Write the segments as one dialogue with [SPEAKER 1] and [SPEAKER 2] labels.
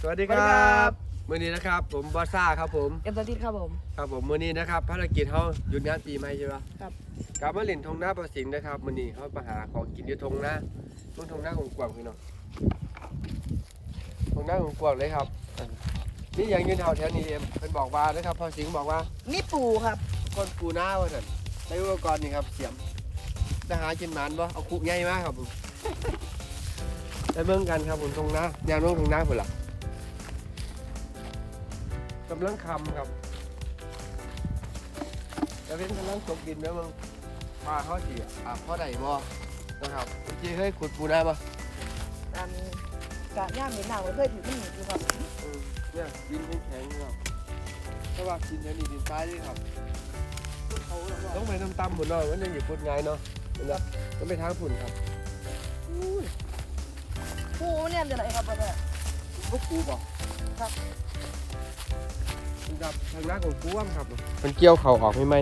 [SPEAKER 1] สวัสดีค
[SPEAKER 2] สวัสดี
[SPEAKER 1] รั
[SPEAKER 2] ครับบ
[SPEAKER 1] มื้อนี้นะครับ ผมบอสซ่าครับผม
[SPEAKER 2] เอ็มตติดครับผม
[SPEAKER 1] ครับผมมื้อนี้นะครับภารกิจเฮาหยุดงานปีใหม่ใช่ปะ
[SPEAKER 2] ครับ
[SPEAKER 1] กลับมาเล่นทงหน้าประสิงห์นะครับมื้อนี้เฮามาหาของกินอยู่ทงหน้าทงทงหน้าของกวางพี่น้องทงหน้าของกวางเลยครับอะนี่ยังยืนเฮาแถวนี้เอ็มเพิ่นบอกว่านะครับพ่อสิงห์บอกว่า
[SPEAKER 2] นี่ปูครับ
[SPEAKER 1] คนปูหน้าว่าซั่นได้อุปกรณ์นี่ครับเสียมจะหากินหมานบ่เอาคุกใหญ่มาครับผมไปเบิ่งกันครับผมทงหน้าแนวโน้มทงหน้าพุ่นล่ะ กำลังคำครับจะเป็นกำลังตกดินแล้วมึงปลาเขาสิอะพ่อใดบ่นะครับเจ๊เคยขุดปูหน้าบ่
[SPEAKER 2] อันกะย่ามเห็นหนังมันเคยถือที่หนีอยู่ครับ
[SPEAKER 1] เออเนี่ยดินแข็งๆครับเพราะว่าดินแถวนี้ดินทรายด้วยครับ
[SPEAKER 2] เขาแล้วก็
[SPEAKER 1] ต้องไปน้ำตำผุนเนาะมันยังอยู่พุดไงายเนาะเห็นไหมต้องไปทางผุนครับ
[SPEAKER 2] ปูเนี่ยจะไหนครับพ่อแม่
[SPEAKER 1] พวกกูบอก
[SPEAKER 2] ครับ
[SPEAKER 1] กับทางหน้าของกูว่ครับมันเกี่ยวเข่าออกไหมไหม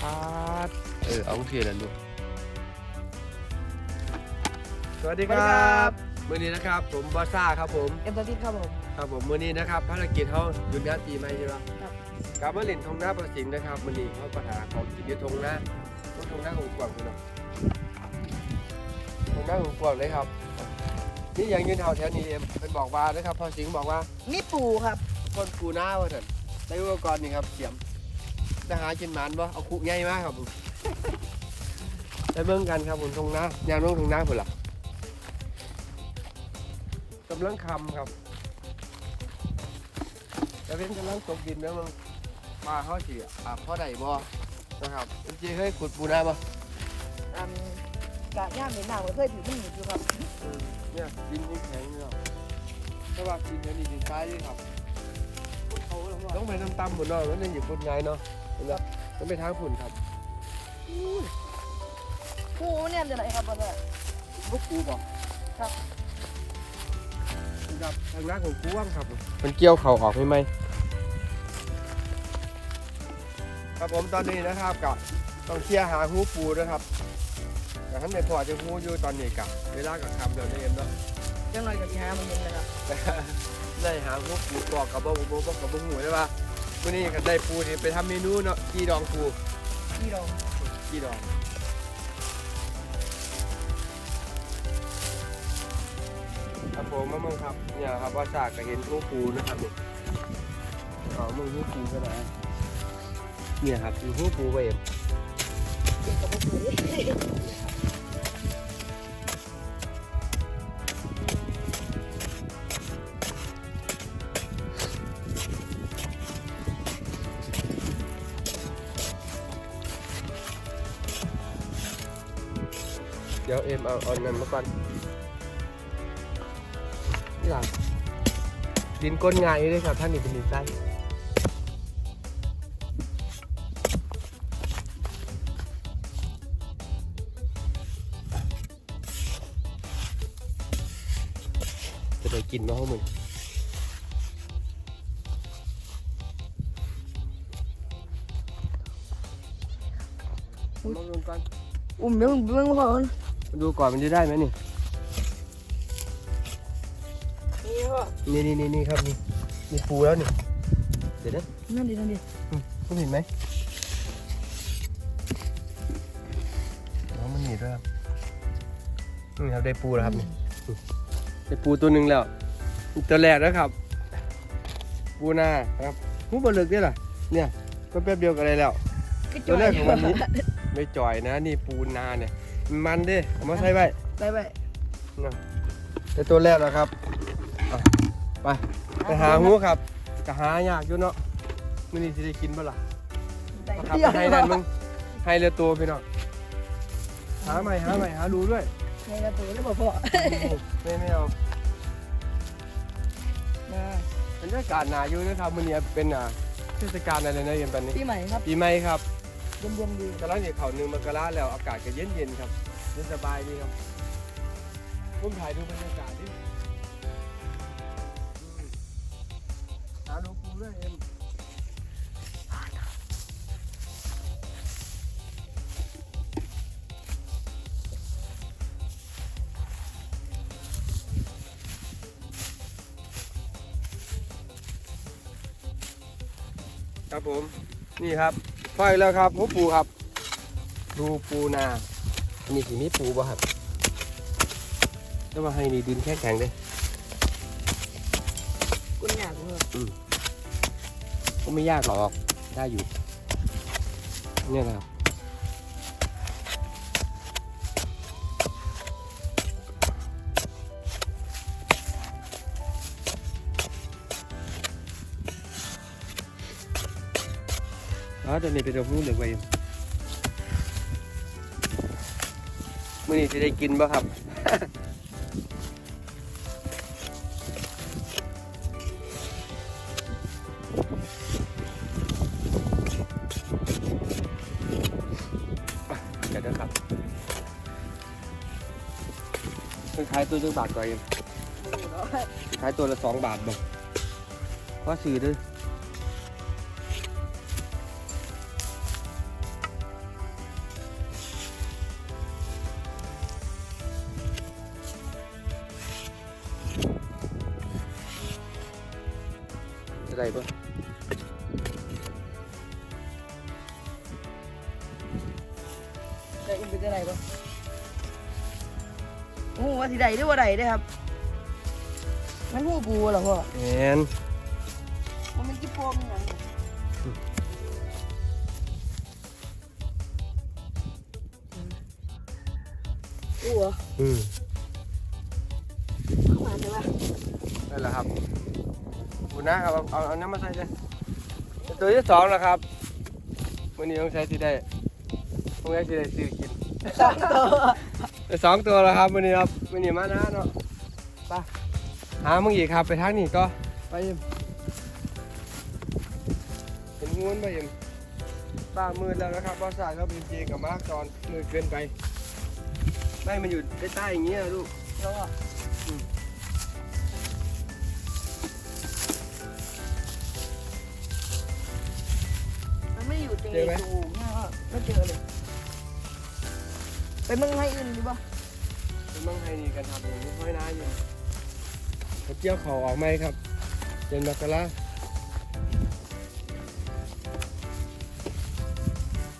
[SPEAKER 1] พาดเออเอาเทียนแล้วดูสวัสดีครับมื่อนี้นะครับ ผมบอสซ่าครับผม
[SPEAKER 2] เอ็มตติดครับผม
[SPEAKER 1] ครับผมมื่อนี้นะครับภารกิจเขาหยุดงานปีใหม่ใช่ไหม
[SPEAKER 2] ครับ
[SPEAKER 1] กลับมาเล่นทงหน้าประสิงห์นะครับมื่อนี้เขาปัญหาของกินอยู่ทงหน้าต้องทงหน้าของกวางคุณเนาะทงหน้าของกวางเลยครับ นี่ยังยืนเท่าแถวนี้เอ็มเป็นบอกว่านะครับพ่อสิงห์บอกว่า
[SPEAKER 2] นี่ปูครับ
[SPEAKER 1] คนปูหน้าว่าท่านได้อุปกรณ์นี่ครับเสียมจะหากินหมานบ่เอาคุกใหญ่มากครับผมไปเบิ่งกันครับผมทงหน้ายางน้องทงหน้าพุ่นล่ะกำลังคำครับจะเป็นกำลังตกดินแล้วมันมาเขาสิอะพ่อใดบ่นะครับเจ๊เคยขุดปูหน้าบ่
[SPEAKER 2] อัน กะย่ามเห็นหนังมันเคยถือที่หนีอยู่ครับ
[SPEAKER 1] เออเนี่ยดินยังแข็งอยู่เนาะเพราะว่าดินแถวนี้ดินทรายด้วยครับ
[SPEAKER 2] เขาแล้วก็
[SPEAKER 1] ต้องไปน้ำตำหมดเนาะมันยังอยู่พุนไงเนาะเห็นไหมต้องไปทางฝุ่นครับ
[SPEAKER 2] ปูเนี่ยจะไหนครับพ่อแม่
[SPEAKER 1] พวกกูบอก
[SPEAKER 2] ครับ
[SPEAKER 1] กับทางด้านของกูว่างครับ มันเกี่ยวเข่าออกไหมไหมครับผมตอนนี้นะครับกับต้องเคลียร์หาหูปูนะครับ แต่ท่านในพอจะหูอยู่ตอนนี้กับเวลากับคำเดี๋ยวนี้เองเนาะ
[SPEAKER 2] ยังไงกับที่หามันยังนะครับ
[SPEAKER 1] ได้หาหูปูตอกกับบ่บ่บ่กับบ่หูได้ป่ะมื่อนี้ก็ได้ปูนี่ไปทำเมนูเนาะกีดองปู
[SPEAKER 2] ที่เรา
[SPEAKER 1] กีดองครับผมมาเมืองครับเนี่ยครับว่าจากก็เห็นหูปูนะครับนี่อ๋อมึงหูปูก็ได้เนี่ยครับมีหูปูไปเอง
[SPEAKER 2] เก็บกับปู
[SPEAKER 1] ดี๋ยวเอ็มเอาเอานั่นมาก่อนนี่หลังดินก้นงายเลยครับท่านนี่เป็นดินไส้จะได้กินเนาะมึงมาลงกัน
[SPEAKER 2] อุ้มเรื่องเรื่องพ่อมัน
[SPEAKER 1] มา ดูก่อนมันจะได้ไหมนี่
[SPEAKER 2] นี่พ่อ
[SPEAKER 1] นี่นี่นี่นี่ครับนี่มีปูแล้วนี่ เดี๋ยวนะ
[SPEAKER 2] นั่นดินั่นดิ
[SPEAKER 1] คุณเห็นไหมน้องมันหนีด้วยครับนี่ครับได้ปูแล้วครับนี่ได้ปูตัวหนึ่งแล้วตัวแรกนะครับ ปูนาครับหูบอลลึกเนี่ยล่ะเนี่ยก็แป๊บเดียวกันเลยแล้วตัวแรกของวันนี้ไม่จ่อยนะ นี่ปูนาเนี่ย มันเด้เอามาใส่ไว้
[SPEAKER 2] ไปไป
[SPEAKER 1] ได้ตัวแรกแล้วครับอะไปไปหาหูครับจะหายากอยู่เนาะมื้อนี้สิได้กินบ่ล่ะ
[SPEAKER 2] ได้
[SPEAKER 1] มาขับไปให้นั่นมึงให้เรือตัวพี่น้องหาใหม่หาใหม่หาดูด้วย
[SPEAKER 2] ให้ละตัวแล้วบอกพ่อ
[SPEAKER 1] ไม่ไม่เอา
[SPEAKER 2] มา
[SPEAKER 1] บรรยากาศหนาอยู่นะครับมื้อนี้เป็นอ่าเทศกาลอะไรนะเย็นตอนนี้
[SPEAKER 2] ปีใหม่ครับ
[SPEAKER 1] ปีใหม่ครับ
[SPEAKER 2] เย็นๆดี
[SPEAKER 1] กำลังจะเข่าหนึ่งมกราแล้วอากาศก็เย็นๆครับเย็นสบายดีครับผมถ่ายดูบรรยากาศดิหาหลวงปู่ด้วยเอ็มครับผม นี่ครับ ปล่อยแล้วครับหูปูครับ ดูปูนาอันนี้สีมีปูป่ะครับจะมาให้นี่ดินแข็งแข็งๆเลย
[SPEAKER 2] คุณอยากเพิ่ม
[SPEAKER 1] ก็ไม่ยากหรอก ได้อยู่ เนี่ยนะครับ อ๋อตอนนี้เป็นดอกนู้นเหลือไว้อยู่มื่อนี้จะได้กินป่ะครับเดี๋ยวนะครับเป็นขายตัวจังบาทก่อนเองขายตัวละสองบาทบ่ก็ซื้อด้วย
[SPEAKER 2] โอ้ว่าสิได้หรือว่าได้เด้อครับ มันหูปูเหรอพ่อ
[SPEAKER 1] แอน
[SPEAKER 2] มันเป็นจิ๊บโปมอย่างอู้เหรอ
[SPEAKER 1] อืม
[SPEAKER 2] เข้ามาใช่ปะ
[SPEAKER 1] นั่นแหละครับบุญนะครับเอาเอาเอาน้ำมาใส่เลยตัวที่สองแล้วครับวันนี้ต้องใช้ที่ได้ต้องใช้ที่ได้ซื้อกิน
[SPEAKER 2] สองตัว
[SPEAKER 1] ได้สองตัวแล้วครับวันนี้ครับวันนี้มานะเนาะไปหามึงอีกครับ ไปทางนี้ก็ไปเอ็มเห็นงูนไปเอ็มป้ามืดแล้วนะครับบอสายเขาเป็นเจกับมาร์กจอนมืดเกินไปไม่มันอยู่ใต้ๆอย่างเงี้ยลูก
[SPEAKER 2] แล้วอะ
[SPEAKER 1] อืม
[SPEAKER 2] มันไม่อยู่ใน
[SPEAKER 1] เจอไหม
[SPEAKER 2] ตูเนี่ยพ่อไม่เจอเลย ไปมึงให้อื่นดีป่ะ
[SPEAKER 1] เป็นมังไฮนี่กันครับผมไม่ค่อยน่าอยู่เขาเจียวเขาออกไหมครับเป็นบักกะลา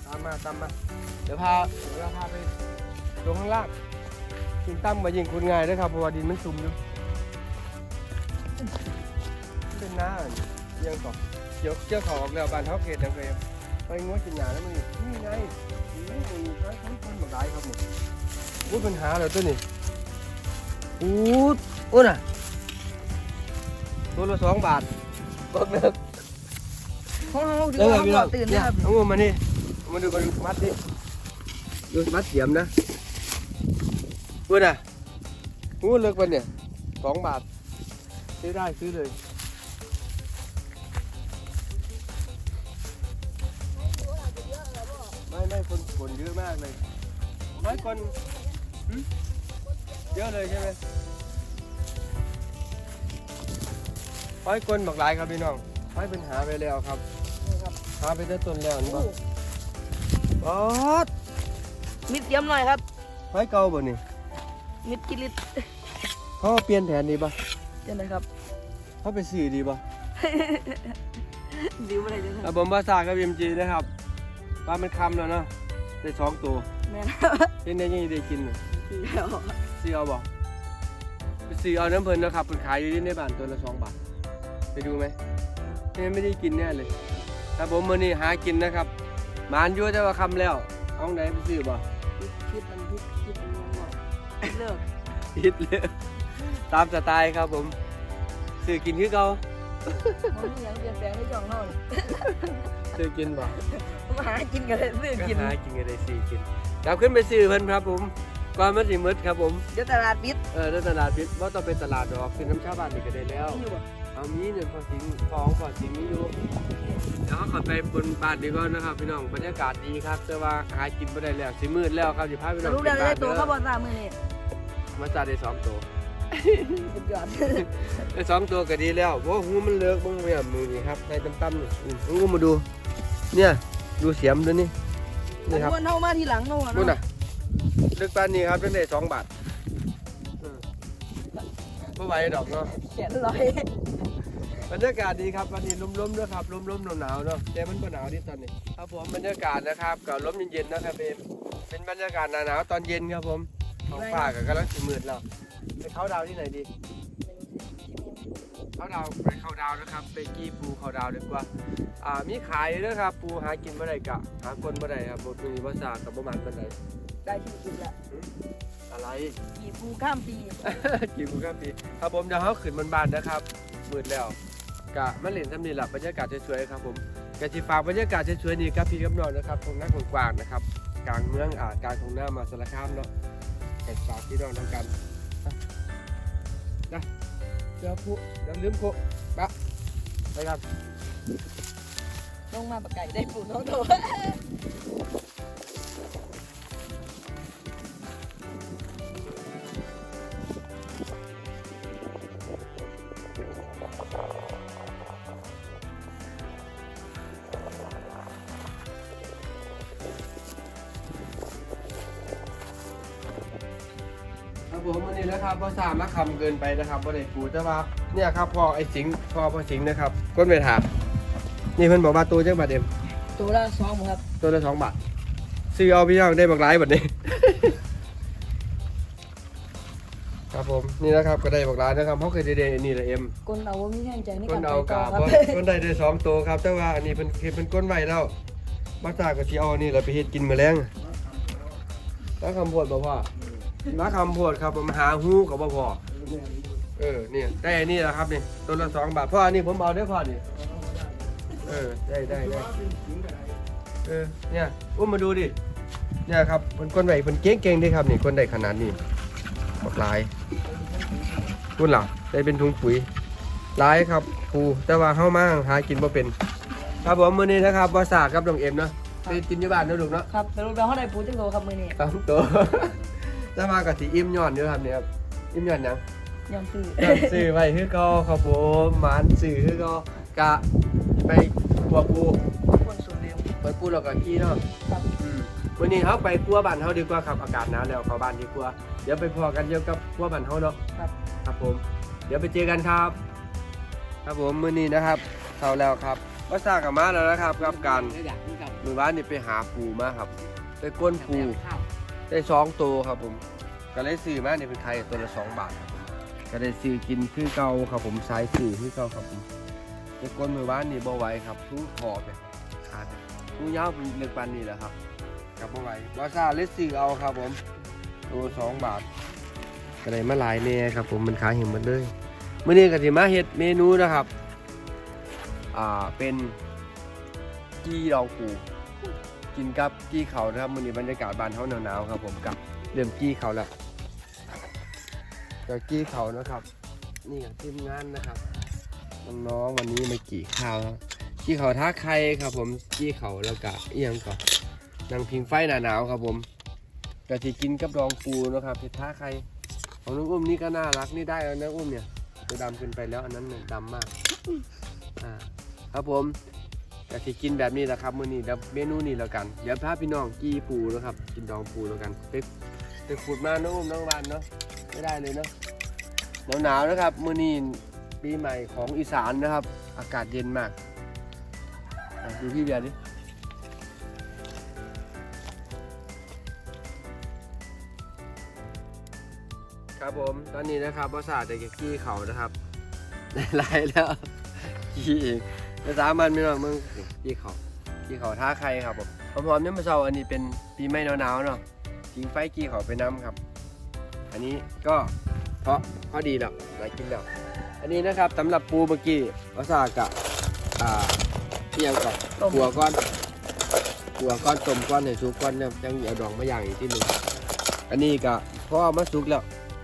[SPEAKER 1] ตามมาตามมาเดี๋ยวพาเดี๋ยวเราพาไปลงข้างล่างยิงตั้มมายิงคุณง่ายด้วยครับเพราะว่าดินมันซุ่มอยู่เป็นหน้าเจียวก่อนเจียวเจียวเขาออกแล้วบานเท้าเขตยังไง ไปงวดกินหยาแล้วมันนี่นี่ไงนี่นี่ใช้คนคนมาได้ครับหมดอุ้ยปัญหาเลยตัวนี้อู้อู้น่ะตัวละสองบาทบอกเลย
[SPEAKER 2] ห้องห้องถือ
[SPEAKER 1] เออ
[SPEAKER 2] ว่า
[SPEAKER 1] พี่
[SPEAKER 2] เขา
[SPEAKER 1] น้อง
[SPEAKER 2] ตื่น
[SPEAKER 1] เนี่
[SPEAKER 2] นะ
[SPEAKER 1] ย
[SPEAKER 2] ครับ
[SPEAKER 1] เอางูมานี่เอามาดูกันมัดนี่ดูมัดเสียมนะพูดอะงูเลิกวันเนี่ยสองบาทซื้อได้ซื้อเลย มากเลยไม่คนหึเยอะเลยใช่ไหมร้อยคนบอกหลายครับพี่น้องร้อยเป็นหาไปแล้วครับหาไปได้ต้นแล้วนี่บ่อ๋อ
[SPEAKER 2] มิดเยี่ยมหน่อยครับ
[SPEAKER 1] ไม้เก่าบ่นี่
[SPEAKER 2] มิดกิลิต
[SPEAKER 1] เขาเปลี่ยนแผนดีบ่
[SPEAKER 2] เจ้านะครับ
[SPEAKER 1] เขาไปซื้อดีบ่
[SPEAKER 2] ดิวอะไรเจ้าค
[SPEAKER 1] อะ
[SPEAKER 2] รับ
[SPEAKER 1] ผมภาษากับ MG นะครับปลามันคำแล้วเนาะ ได้สองตัว
[SPEAKER 2] แม่น
[SPEAKER 1] เห็นได้ยังได้กินน่ะ
[SPEAKER 2] แล้ว
[SPEAKER 1] ซื้อเอาบ่ไปซื้อเอาน้ำเพิ่นนะครับเพิ่นขายอยู่ที่ในบ้านตัวละสองบาทไปดูไหมเนี่ยไม่ได้กินแน่เลยแต่ผมมื้อนี้หากินนะครับหมานอยู่แต่ว่าคำแล้วเอาไหนไปซื้อบ่
[SPEAKER 2] คิดมันคิดคิดมันงงบอกเลิก
[SPEAKER 1] ผิดเลยตามสไตล์ครับผมซื้อกินคือเก่า
[SPEAKER 2] มันมีอย่างเปลี่ยนแปลงในช่องเฮานี่
[SPEAKER 1] ซื้อกินบ่
[SPEAKER 2] มาหากินกันเลยซื้อ
[SPEAKER 1] ก็
[SPEAKER 2] กิน
[SPEAKER 1] หากินกันได้สี่กินกลับขึ้นไปซื้อเพิ่นครับผมก่อนมันสิมืดครับผม
[SPEAKER 2] เดี๋ยวตลาดปิด
[SPEAKER 1] เออในตลาดพิษว่าต้องเป็นตลาดดอกคือน้ำชาวบ้านนี่ก็ได้แล้ว
[SPEAKER 2] อยู่บ่
[SPEAKER 1] เอามีเนี่ยพอสิงฟองพอสิงมีอยู่เดี๋ยวเขาขับไปบนบ้านดีกว่านะครับพี่น้องบรรยากาศดีครับแต่ว่าหากินไม่ได้แล้วสิมืดแล้วครับสิพาพี่
[SPEAKER 2] ส
[SPEAKER 1] น้อง
[SPEAKER 2] รุปแล้วได้ตัว
[SPEAKER 1] เด้
[SPEAKER 2] เขา
[SPEAKER 1] อ
[SPEAKER 2] บ่ทราบมื้อนี้
[SPEAKER 1] มาจัดได้สองตัว
[SPEAKER 2] สุดยอด
[SPEAKER 1] ได้สองตัวก็ดีแล้วเพราะหูมันเลิกบ้างเนี่ยมือนี่ครับใส่ตั้มๆนี่อืมหูมาดู เนี่ย ดูเสียมด้วยนี่นี่ครับ
[SPEAKER 2] มันเฮามาทีหลังเฮาอะ
[SPEAKER 1] นู่น
[SPEAKER 2] เนาะ
[SPEAKER 1] น่ะลึกปานนี้ครับตั้งแต่สองบาทเออบ่ไหวดอกเนาะ
[SPEAKER 2] แขนลอย
[SPEAKER 1] ตบรรยากาศดีครับวันนี้ลมๆด้วยครับลมๆหนาวๆเนาะแต่มันก็หนาวดิตอนนี้ครับผมบรรยากาศนะครับกับลมเย็นๆนะครับเอมเป็นบรรยากาศหนาวๆตอนเย็นครับผมท้องฟ้าก็กำลังสิมืดแล้วไปเข้าดาวที่ไหนดีเข้าดาวไปเข้าดาวนะครับ ไปกี้ปูเข้าดาวดีกว่า อ่ามีขายด้วยครับปูหากินบ่ได้กะหาคนบ่ได้ครับบ่มีภาษากับบ่มันปานใด
[SPEAKER 2] ได้ชื่อคุณละ
[SPEAKER 1] อะไร
[SPEAKER 2] กี่ปูข้ามปี
[SPEAKER 1] กี่ปูครับพี่ครับผมเดี๋ยวเขาขึ้นบนบ้านนะครับมืดแล้วกะมันเล่นทำนี่แหละบรรยากาศสวยๆครับผมกะสิฝากบรรยากาศสวยๆนี่กับพี่กับน้องนะครับตรงนั้นกว้างๆนะครับกลางเมืองอ่ากลางของหน้ามาสารคามเนาะแต่ฝากพี่น้องทำกันนะนะเดี๋ยวผู้เดี๋ยวลืมโคปะไปครับ
[SPEAKER 2] ลงมาปากไก่ได้ปูน้องโต
[SPEAKER 1] ครับผมวันนี้นะครับภาษามาคำเกินไปนะครับว่าได้ปูแต่ว่าเนี่ยครับพอไอ้สิงพอพอสิงนะครับก้นไปถาม นี่เพิ่นบอกว่าตัวจังบาทเดม
[SPEAKER 2] ตัวละสองครับ
[SPEAKER 1] ตัวละสองบาทซื้อเอาพี่น้องได้บักหลายแบบนี้ ครับผมนี่นะครับก็ได้บักหลายนะครับเพราะเคยได้ได้อันนี่แหละเอ็ม
[SPEAKER 2] คนเอาว่ามีแห้งใจใน
[SPEAKER 1] ก้
[SPEAKER 2] กานร
[SPEAKER 1] เอา
[SPEAKER 2] ไปต่
[SPEAKER 1] กา
[SPEAKER 2] อบครับ
[SPEAKER 1] เพราะก้นได้ได้สองตัวครับแต่ว่าอันนี้เป็นคือเป็นก้นใหม่แล้วมาจากกับที่เอาอันนี่เราไปเฮ็ดกินมื้อแรงมาคำพูดบ่พ่อมาคำพูดครับผมหาฮู้กับบ่พ่อเออเนี่ยได้อันนี้แหละครับนี่ตัวละสองบาทพ่ออันนี้ผมเอาได้อพ่อนี่ เออได้ได้ได้เออเนี่ยอุ้มมาดูดิเนี่ยครับเป็นคนไหวเป็นเก่งเก่งๆเด้ครับนี่คนใดขนาดนี้หมดลายคุณล่ะได้เป็นถุงปุ๋ยหลายครับครูแต่ว่าเข้ามาหากินบ่เป็น ครับผมมื้อนี้นะครับวาสากับน้องเอ็มเนาะไปกินที่บ้านเนาะลูกเนาะ
[SPEAKER 2] ครับเป็นรูปแบบเขาได้ปูจังโตครับมือนี้
[SPEAKER 1] สามตัวแต่ว่ากับสีอิ่มย้อนอยู่ครับเนี่ยครับอิ่มย้อนหยัง
[SPEAKER 2] ยอมซื้อ
[SPEAKER 1] อยากสื่อไปคือก็ครับผมหมานสื่อคือก็ กะไปกัวปู
[SPEAKER 2] คนส่วนเร็ว
[SPEAKER 1] ไปปูแล้วก็กี้เนาะ
[SPEAKER 2] ครับ
[SPEAKER 1] อืมวันนี้เขาไปกัวบ้านเขาดีกว่าครับอากาศหนาวแล้วเข้าบ้านดีกว่าเดี๋ยวไปพอกันเดี๋ยวกับกัวบ้านเขาเนาะ
[SPEAKER 2] ครับ
[SPEAKER 1] ครับผม เดี๋ยวไปเจอกันครับ ครับผมมื้อนี้นะครับเช้าแล้วครับก็สร้างกับมาแล้วนะครับกับการมือบ้านนี่ไปหาปูมาครับ ไปก้นปูได้สองตัวครับผมก็เลยซื้อมาเนี่ยเป็นไทยตัวละสองบาทครับผมก็ได้ซื้อกินคือเก่าครับผมสายซื้อคือเก่าครับผม ไปก้นมือบ้านนี่บ่ไหวครับทุกขอบเลยขาดทุกยาวเป็นเล็กปันนี่แหละครับกับบ่ไหวบอซ่าเลสซื้อเอาครับผมตัวสองบาทก็ได้มาหลายแน่ครับ ผมมันขายเห็นหมดเลยเมื้อนี้ก็สิมาเฮ็ดเมนูนะครับ อ่าเป็นกี้ดองปูกินกับกี้เขานะครับมื้อนี้บรรยากาศบานเฮาหนาวๆครับ ผมกับเริ่มกี้เขาแล้วก็กี้เขานะครับ นี่ก็ทีมงานนะครับ น้องวันนี้มากี่ข้าวกี่เขาท่าไข่ครับ ผมกี้เขาแล้วก็เอียงก่อนนางพิงไฟหนาหนาวครับผมก็ที่กินกับดองปูนะครับเห็ดท่าไข่ของน้องอุ้มนี่ก็น่ารักนี่ได้แล้วนะอุ้มเนี่ยจะดำขึ้นไปแล้วอันนั้นเนี่ยดำมากอ่าครับผมแต่ที่กินแบบนี้แหละครับมื้อนี้เดี๋ยวเมนูนี้แล้วกันเดี๋ยวพาพี่น้องกี้ปูนะครับ กินดองปูแล้วกันไปไปขุดมาน้องอุ้มน้องวานเนาะไม่ได้เลยเนาะหนาวหนาวๆนะครับมื้อนี้ ปีใหม่ของอีสานนะครับ อากาศเย็นมากดูพี่เบียร์ดิครับผมตอนนี้นะครับภาษาจะกี้เขานะครับได้ไล่แล้วกี้เองภาษามันไม่หรอกมึงกี้เขากี้เขาท่าใครครับผมพร้อมๆเนี่ยมาเช้าอันนี้เป็นปีใหม่หนาวๆเนาะทิ้งไฟกี้เขาไปน้ำครับ อันนี้ก็เพราะพอดีแล้วหลายกินแล้ว อันนี้นะครับสำหรับปูเมื่อกี้ภาษากะอ่าเที่ยงกับ
[SPEAKER 2] ต้ม
[SPEAKER 1] หัวก้อน หัวก้อนต้มก้อนให้สุกก้อนเนี่ยยังเอาดองมาย่างอีกทีหนึงอันนี้ก็พอเอามาสุกแล้ว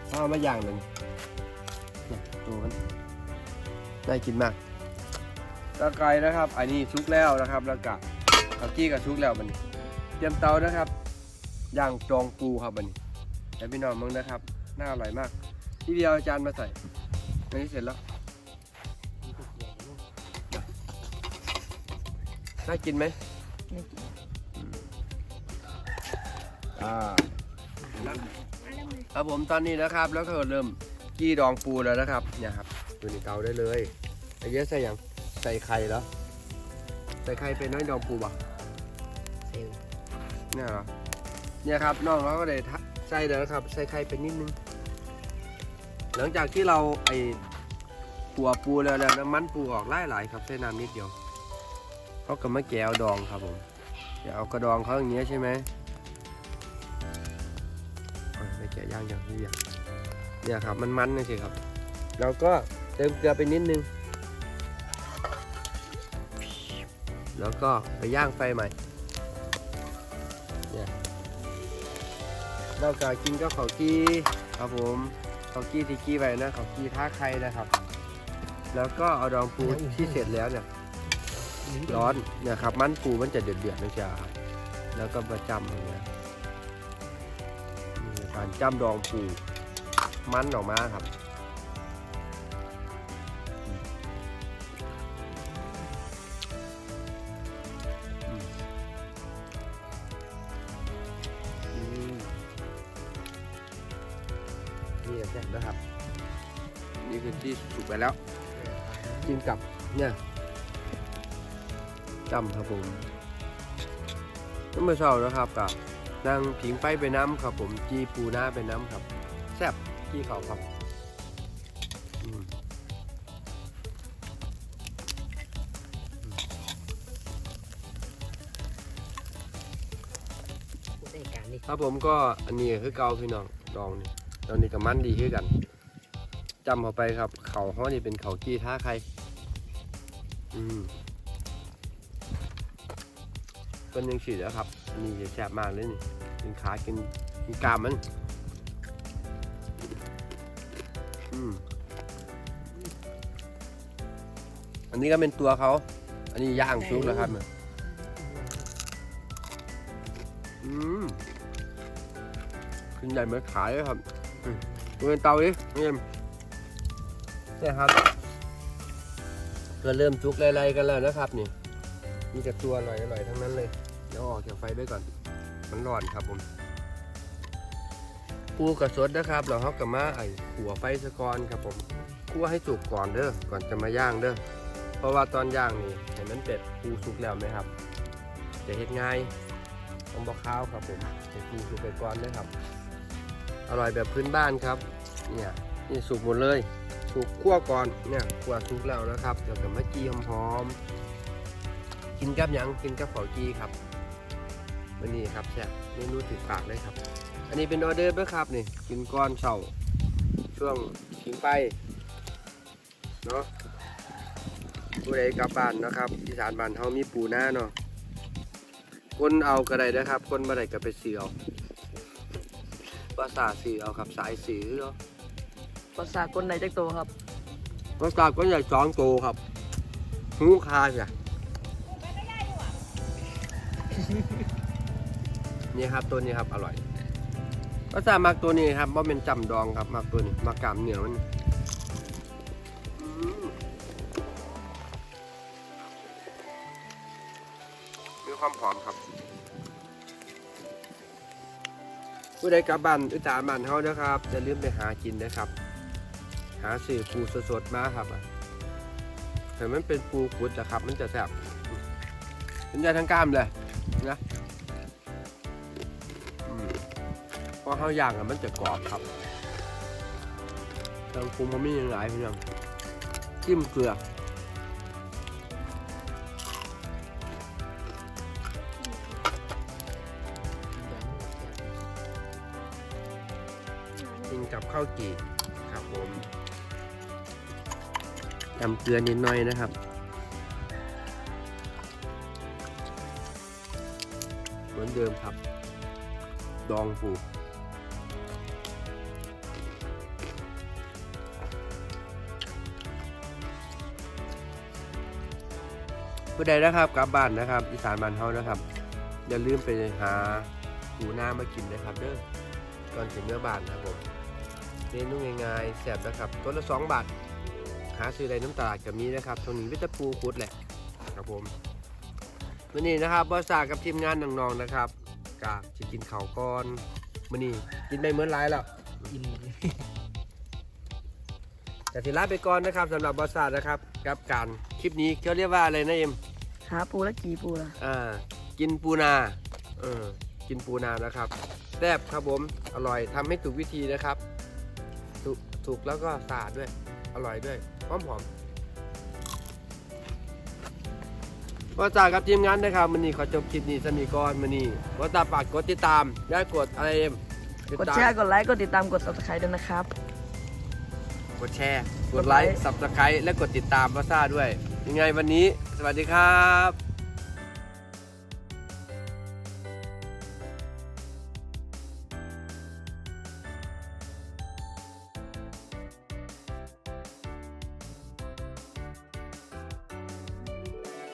[SPEAKER 1] พอเอามาย่างหนึ่งเนี่ยตัวมันน่ากินมากตะไคร้นะครับ อันนี้สุกแล้วนะครับ แล้วก็เมื่อกี้ก็สุกแล้วมันเตรียมเตานะครับ ย่างจองปูครับมันแต่พี่น้องมึงนะครับ น่าอร่อยมาก ที่เดียวเอาจานมาใส่ อันนี้เสร็จแล้ว น่ากินไหม
[SPEAKER 2] ไม่กิน
[SPEAKER 1] อ่าครับผมตอนนี้นะครับ แล้วก็เริ่มกี้ดองปูแล้วนะครับ เนี่ยครับอยู่ในเตาได้เลยไอ้เยอะใส่ยังใส่ไข่เหรอใส่ไข่เป็นน้อยดองปูบ่ะ
[SPEAKER 2] เนี่
[SPEAKER 1] ยเหรอเนี่ยครับน้องเขาก็เลยใส่แล้วนะครับ ใส่ไข่เป็นนิดนึง หลังจากที่เราไอปัวปูแล้วแล้วน้ำมันปูออกไล่หลายครับใส่น้ำนิดเดียวเขาก็มาแกวดองครับผมจะเอากระดองเขาอย่างเงี้ยใช่ไหมไม่แกะย่างอย่างนี้อย่างเนี่ยครับมันมันนะสิครับแล้วก็เติมเกลือไปนิดนึง แล้วก็ไปย่างไฟใหม่เนี่ยเราก็กินก็ข้าวกี้ครับผม ข้ากี้ที่กี้ไปนะข้ากี้ท่าไครนะครับ แล้วก็เอาดองปูที่เสร็จแล้วเนี่ยร้อนเนี่ยครับ มันปูมันจะเดือดเดือดๆนะจ๊ะครับแล้วก็มาจำอย่างเงี้ยการจำดองปูมันออกมาครับ ที่สุกไปแล้วกินกับเนี่ยจำครับผมน้ำมันเช้านะครับกับนางผิงไฟไปน้ำครับผมจีปูหน้าไปน้ำครับ แซ่บที่เขาครับอืม
[SPEAKER 2] พูดได้การนี่
[SPEAKER 1] ครับผมก็อันนี้คือเกาพี่น้องดองนี่ตอนนี้กับมันดีขึ้นกัน จำเข้าไปครับ เขาห้อนี่เป็นเขากี้ท่าใคร อืมเป็นยังฉีดแล้วครับอันนี้จะแซ่บมากเลยนี่กินขากินกินกามมัน อืมอันนี้ก็เป็นตัวเขา อันนี้ย่างซุกแล้วครับเนี่ยอืมขึ้นใหญ่เหมือนขายเลยครับดูเป็นเตาดิเนี่ ยครับก็เริ่มจุกไล่ๆกันแล้วนะครับนี่มีแต่ตัวอร่อยๆทั้งนั้นเลยเดี๋ยวออกจากไฟไว้ก่อน มันร้อนครับผมปูกระสดนะครับเราเขากับมาไอ้หัวไฟสะกอนครับผมคั่วให้สุกก่อนเด้อก่อนจะมาย่างเด้อเพราะว่าตอนย่างนี่เห็นมันเป็ดปูสุกแล้วไหมครับจะเฮ็ดง่ายต้องบอกข้าวครับผมให้ปูสุกไปก่อนเด้อครับ อร่อยแบบพื้นบ้านครับ เนี่ยนี่สุกหมดเลย สุกคั่วก่อนเนี่ยคั่วสุกแล้วนะครับเดี๋ยวกับมะจีหอมๆกินกับหยังกินกับข้าวจีครับวันนี้ครับแซ่บเมนูติดปากเลยครับ อันนี้เป็นออเดอร์ด้วยครับนี่กินก้อนเสาช่วงทิ้งไปเนาะผู้ใดกลับบ้านนะครับอีสานบ้านเฮามีปูหน้าเนาะคนเอาก็ได้นะครับคนบ่ไดก็ไปซื้อเอาภาษาซื้อเอาครับสายซื้อเนาะ
[SPEAKER 2] ภาษาคนไหนจักโตครับ
[SPEAKER 1] ภาษาก็ใหญ่สองโตครับหูคาจ้ะนี่ครับตัวนี้ครับอร่อยภาษามักตัวนี้ครับว่าเป็นจำดองครับมักตัวนี้มักกามเหนียวมันมีความหอมครับผู้ใดกลับบ้านอุตสาหบ้านเฮานะครับจะลืมไปหากินนะครับาสื่อปูสดๆมาครับแต่มันเป็นปูขุดนะครับ มันจะแซ่บเป็นยาทั้งกล้ามเลยนะอืมเพราะข้าวย่างอะมันจะกรอบครับทางปรุงมันไม่ยังหลายเพียงจิ้มเกลือกินกับข้าวจี่ ทำเกลือนิดหน่อยนะครับเหมือนเดิมครับ ดองปูผู้ใดนะครับกลับบ้านนะครับ อีสานบ้านเฮานะครับ อย่าลืมไปหาปูหน้ามากินนะครับเด้อก่อนถึงเนื้อบานนะครับผมเมนูง่ายๆแซ่บนะครับตัวละสองบาท หาซื้อได้น้ำตลาดกับนี้นะครับตรงนี้ก็จะปูคุดแหละครับผมวันนี้นะครับบอสากับทีมงานน้องๆนะครับกะจะกินข้าวก้อนวันนี้กินไปเหมือนไรแล้ว
[SPEAKER 2] อิน
[SPEAKER 1] แต่ทีลาไปก่อนนะครับสำหรับบอสซานะครับกับการคลิปนี้เขาเรียกว่าอะไรนะเอ็ม
[SPEAKER 2] หาปูแล้วกี่ปูล่ะ
[SPEAKER 1] อ่ากินปูนาเออกินปูนานะครับแซ่บครับผมอร่อยทำให้ถูกวิธีนะครับ ถูกถูกแล้วก็สะอาดด้วย อร่อยด้วยหอมหอมว่าจากกับทีมงานนะครับมันนี่ขอจบคลิปนี้สมีก่อนมันนี่ว่าตาฝากกดติดตามอย่ากดอะไรเอ็มติ
[SPEAKER 2] กด
[SPEAKER 1] ตาม
[SPEAKER 2] แชร์กดไลค์กดติดตามกด subscribe ด้วยนะครับ
[SPEAKER 1] กดแชร์ กดไลค์สับสไครต์และกดติดตามว่าซ่าด้วย ยังไงวันนี้ สวัสดีครับ